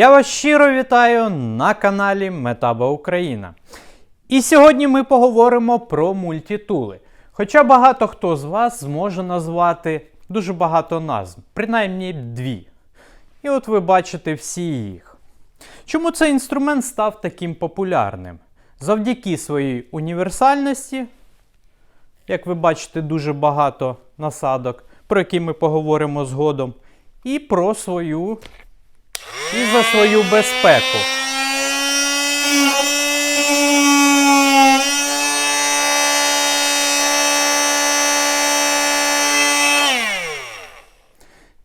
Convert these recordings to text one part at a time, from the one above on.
Я вас щиро вітаю на каналі Метаба Україна. І сьогодні ми поговоримо про мультітули. Хоча багато хто з вас зможе назвати дуже багато назв, принаймні дві. І от ви бачите всі їх. Чому цей інструмент став таким популярним? Завдяки своїй універсальності, як ви бачите, дуже багато насадок, про які ми поговоримо згодом, і про свою і за свою безпеку.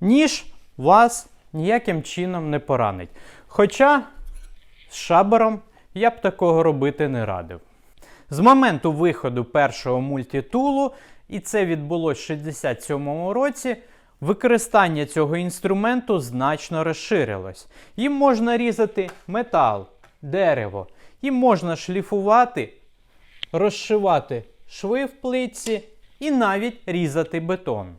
Ніж вас ніяким чином не поранить. Хоча з шабером я б такого робити не радив. З моменту виходу першого мультитулу, і це відбулося в 67-му році, використання цього інструменту значно розширилось. Їм можна різати метал, дерево, їм можна шліфувати, розшивати шви в плитці і навіть різати бетон.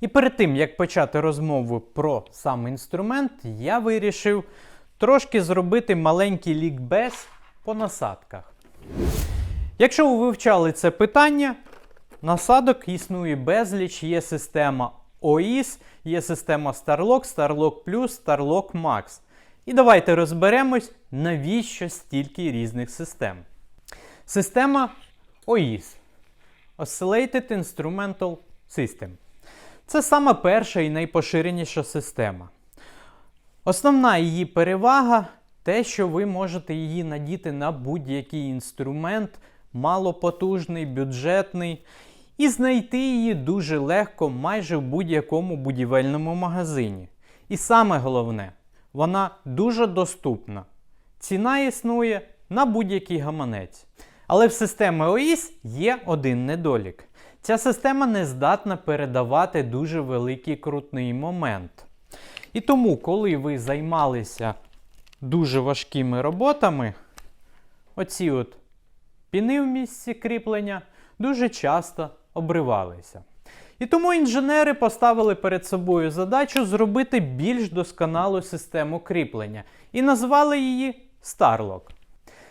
І перед тим, як почати розмову про сам інструмент, я вирішив трошки зробити маленький лікбез по насадках. Якщо ви вивчали це питання, насадок існує безліч, є система OIS, є система Starlock, Starlock Plus, Starlock Max. І давайте розберемось, навіщо стільки різних систем. Система OIS Oscillated Instrumental System. Це саме перша і найпоширеніша система. Основна її перевага те, що ви можете її надіти на будь-який інструмент, малопотужний, бюджетний, і знайти її дуже легко майже в будь-якому будівельному магазині. І саме головне, вона дуже доступна. Ціна існує на будь-який гаманець. Але в системі OIS є один недолік. Ця система не здатна передавати дуже великий крутний момент. І тому, коли ви займалися дуже важкими роботами, оці от піни в місці кріплення дуже часто обривалися. І тому інженери поставили перед собою задачу зробити більш досконалу систему кріплення і назвали її Starlock.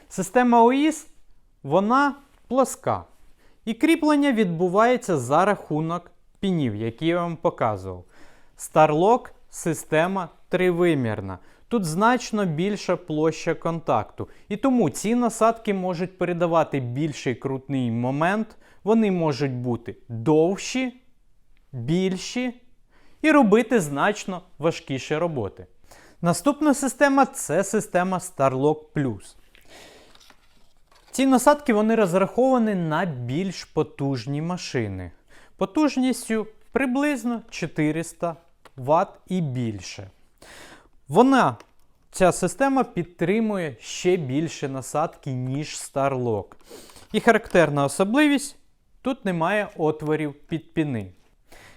Система OIS вона плоска. І кріплення відбувається за рахунок пінів, які я вам показував. Starlock система тривимірна. Тут значно більша площа контакту. І тому ці насадки можуть передавати більший крутний момент, вони можуть бути довші, більші і робити значно важкіші роботи. Наступна система це система Starlock Plus. Ці насадки вони розраховані на більш потужні машини. Потужністю приблизно 400 Вт і більше. Вона, ця система підтримує ще більше насадки, ніж Starlock. І характерна особливість тут немає отворів під піни.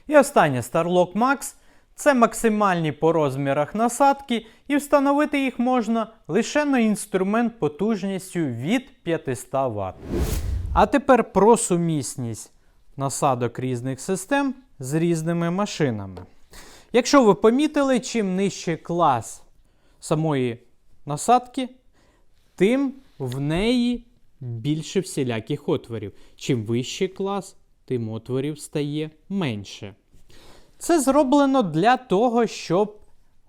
І останнє Starlock Max це максимальні по розмірах насадки, і встановити їх можна лише на інструмент потужністю від 500 Вт. А тепер про сумісність насадок різних систем з різними машинами. Якщо ви помітили, чим нижче клас самої насадки, тим в неї більше всіляких отворів. Чим вищий клас, тим отворів стає менше. Це зроблено для того, щоб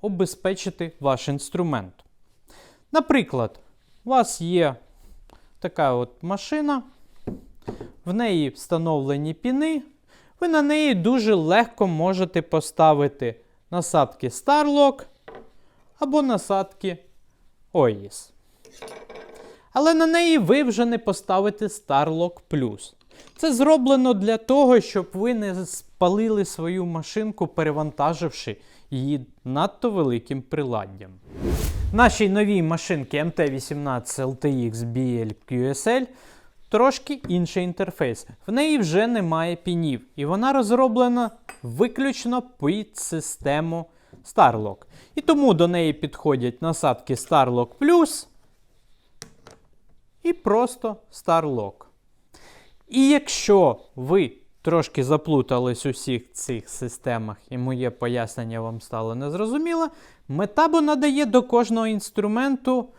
обезпечити ваш інструмент. Наприклад, у вас є така от машина, в неї встановлені піни, ви на неї дуже легко можете поставити насадки Starlock або насадки OIS. Але на неї ви вже не поставите Starlock Plus. Це зроблено для того, щоб ви не спалили свою машинку, перевантаживши її надто великим приладдям. Нашій новій машинці MT18 LTX BL QSL трошки інший інтерфейс. В неї вже немає пінів, і вона розроблена виключно під систему Starlock. І тому до неї підходять насадки Starlock Plus і просто Starlock. І якщо ви трошки заплутались у всіх цих системах, і моє пояснення вам стало незрозуміло, Metabo надає до кожного інструменту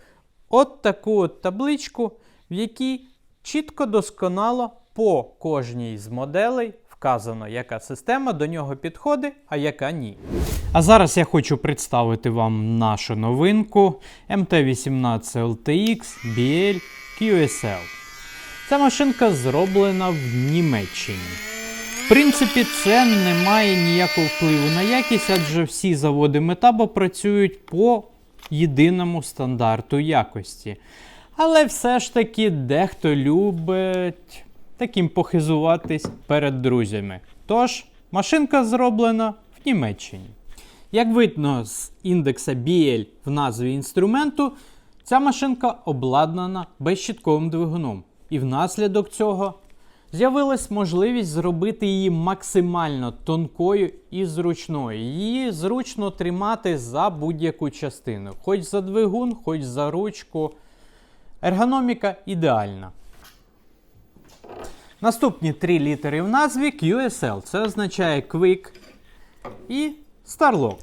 от таку от табличку, в якій чітко досконало по кожній з моделей вказано, яка система до нього підходить, а яка ні. А зараз я хочу представити вам нашу новинку MT18 LTX BL QSL. Ця машинка зроблена в Німеччині. В принципі, це не має ніякого впливу на якість, адже всі заводи Metabo працюють по єдиному стандарту якості. Але все ж таки дехто любить таким похизуватись перед друзями. Тож, машинка зроблена в Німеччині. Як видно з індекса BL в назві інструменту, ця машинка обладнана безщітковим двигуном. І внаслідок цього з'явилась можливість зробити її максимально тонкою і зручною. Її зручно тримати за будь-яку частину, хоч за двигун, хоч за ручку. Ергономіка ідеальна. Наступні три літери в назві QSL. Це означає Quick і Starlock.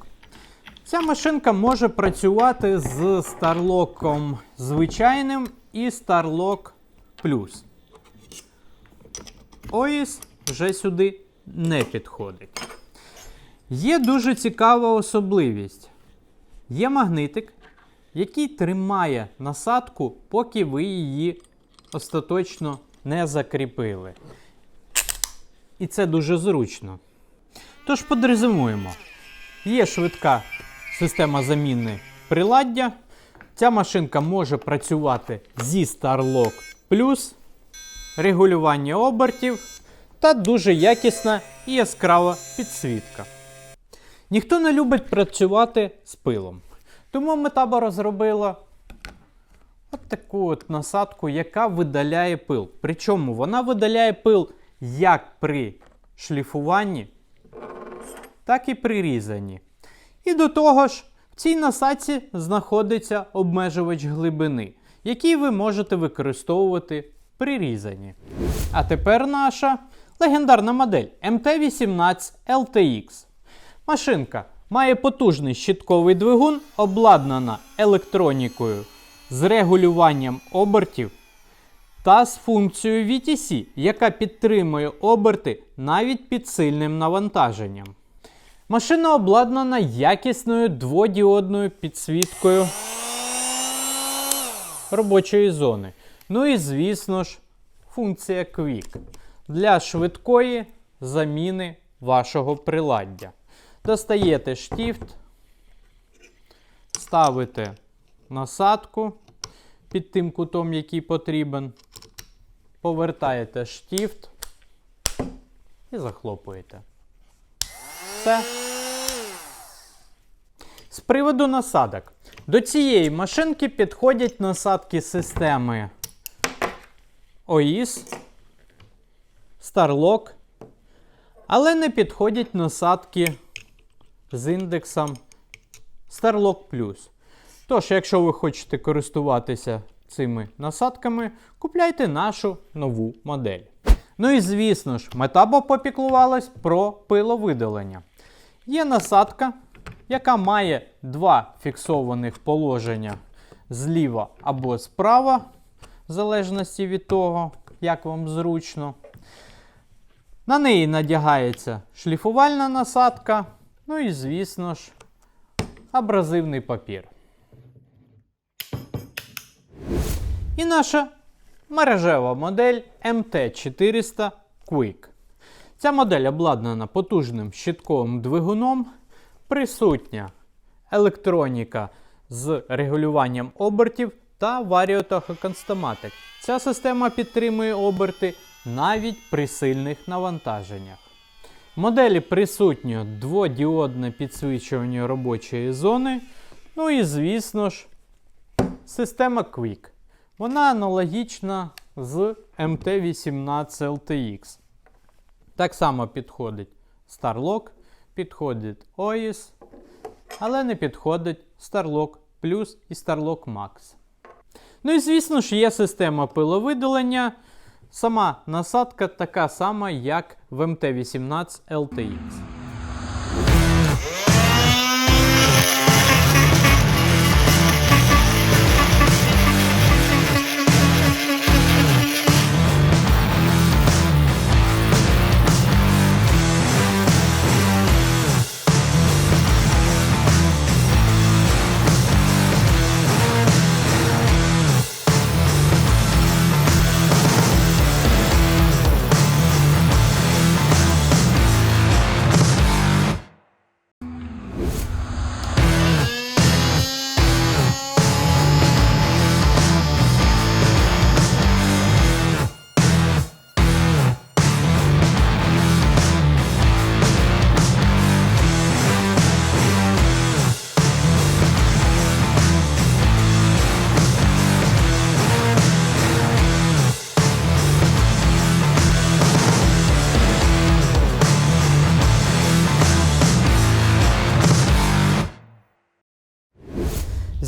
Ця машинка може працювати з Starlock звичайним і Starlock Plus. OIS вже сюди не підходить. Є дуже цікава особливість. Є магнитик, який тримає насадку, поки ви її остаточно не закріпили. І це дуже зручно. Тож подрезумуємо. Є швидка система заміни приладдя. Ця машинка може працювати зі StarLock Plus, регулювання обертів та дуже якісна і яскрава підсвітка. Ніхто не любить працювати з пилом. Тому Metabo розробила от таку от насадку, яка видаляє пил. Причому вона видаляє пил як при шліфуванні, так і при різанні. І до того ж, в цій насадці знаходиться обмежувач глибини, який ви можете використовувати при різанні. А тепер наша легендарна модель MT18 LTX. Машинка має потужний щитковий двигун, обладнана електронікою з регулюванням обертів та з функцією VTC, яка підтримує оберти навіть під сильним навантаженням. Машина обладнана якісною дводіодною підсвіткою робочої зони. Ну і, звісно ж, функція Quick для швидкої заміни вашого приладдя. Достаєте штіфт, ставите насадку під тим кутом, який потрібен, повертаєте штіфт і захлопуєте. Все. З приводу насадок. До цієї машинки підходять насадки системи OIS, Starlock, але не підходять насадки з індексом Starlock Plus. Тож, якщо ви хочете користуватися цими насадками, купляйте нашу нову модель. Ну і звісно ж, Metabo попіклувалась про пиловидалення. Є насадка, яка має два фіксованих положення зліва або справа, в залежності від того, як вам зручно. На неї надягається шліфувальна насадка, ну і, звісно ж, абразивний папір. І наша мережева модель MT400 Quick. Ця модель обладнана потужним щитковим двигуном, присутня електроніка з регулюванням обертів та варіотахоконстоматик. Ця система підтримує оберти навіть при сильних навантаженнях. Моделі присутнє дводіодне підсвічування робочої зони. Ну і, звісно ж, система Quick. Вона аналогічна з MT18 LTX. Так само підходить Starlock, підходить OIS, але не підходить Starlock Plus і Starlock Max. Ну і звісно ж, є система пиловидалення. Сама насадка така сама, як в МТ-18 LTX.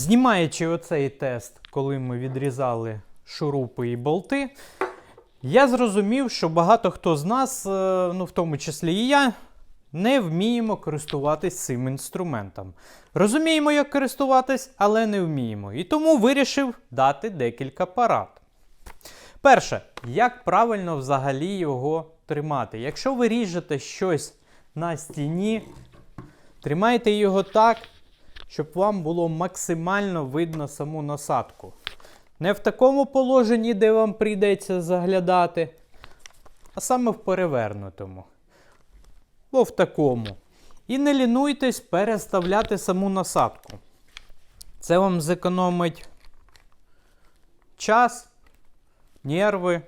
Знімаючи оцей тест, коли ми відрізали шурупи і болти, я зрозумів, що багато хто з нас, е, ну в тому числі і я, не вміємо користуватись цим інструментом. Розуміємо, як користуватись, але не вміємо. І тому вирішив дати декілька порад. Перше, як правильно взагалі його тримати. Якщо ви ріжете щось на стіні, тримайте його так, щоб вам було максимально видно саму насадку. Не в такому положенні, де вам прийдеться заглядати, а саме в перевернутому. Або в такому. І не лінуйтесь переставляти саму насадку. Це вам зекономить час, нерви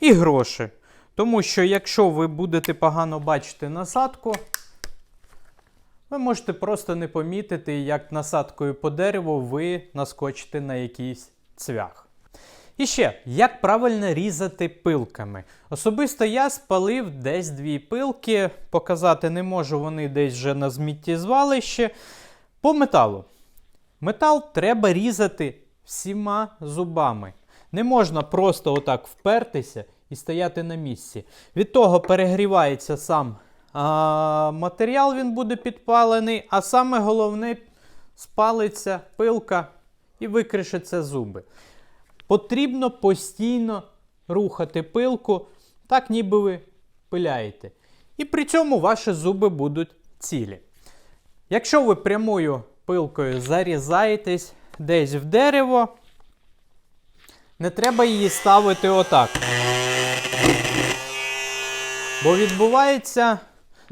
і гроші. Тому що якщо ви будете погано бачити насадку, ви можете просто не помітити, як насадкою по дереву ви наскочите на якийсь цвях. І ще, як правильно різати пилками. Особисто я спалив десь дві пилки, показати не можу, вони десь вже на зміттєзвалищі. По металу. Метал треба різати всіма зубами. Не можна просто отак впертися і стояти на місці. Від того перегрівається сам а, матеріал, він буде підпалений, а саме головне спалиться пилка і викришаться зуби. Потрібно постійно рухати пилку, так ніби ви пиляєте. І при цьому ваші зуби будуть цілі. Якщо ви прямою пилкою зарізаєтесь десь в дерево, не треба її ставити отак. Бо відбувається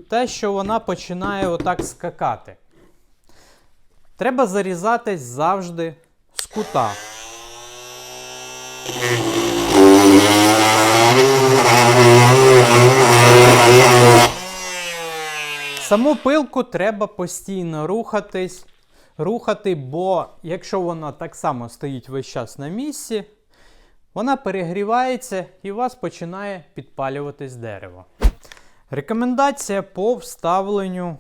те, що вона починає отак скакати. Треба зарізатись завжди з кута. Саму пилку треба постійно рухатись, рухати, бо якщо вона так само стоїть весь час на місці, вона перегрівається і у вас починає підпалюватись дерево. Рекомендація по вставленню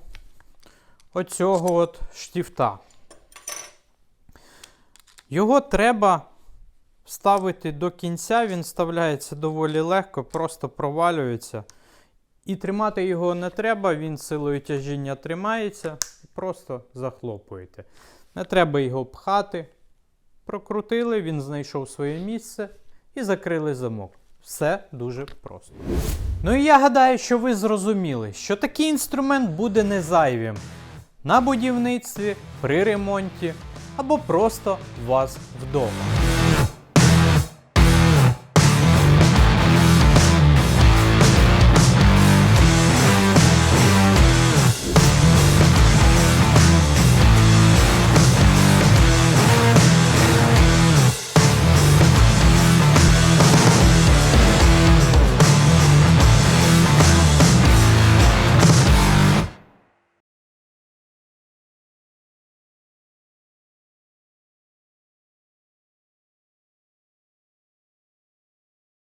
оцього от штифта. Його треба вставити до кінця, він вставляється доволі легко, просто провалюється. І тримати його не треба, він силою тяжіння тримається, просто захлопуєте. Не треба його пхати. Прокрутили, він знайшов своє місце і закрили замок. Все дуже просто. Ну і я гадаю, що ви зрозуміли, що такий інструмент буде не зайвим на будівництві, при ремонті або просто у вас вдома.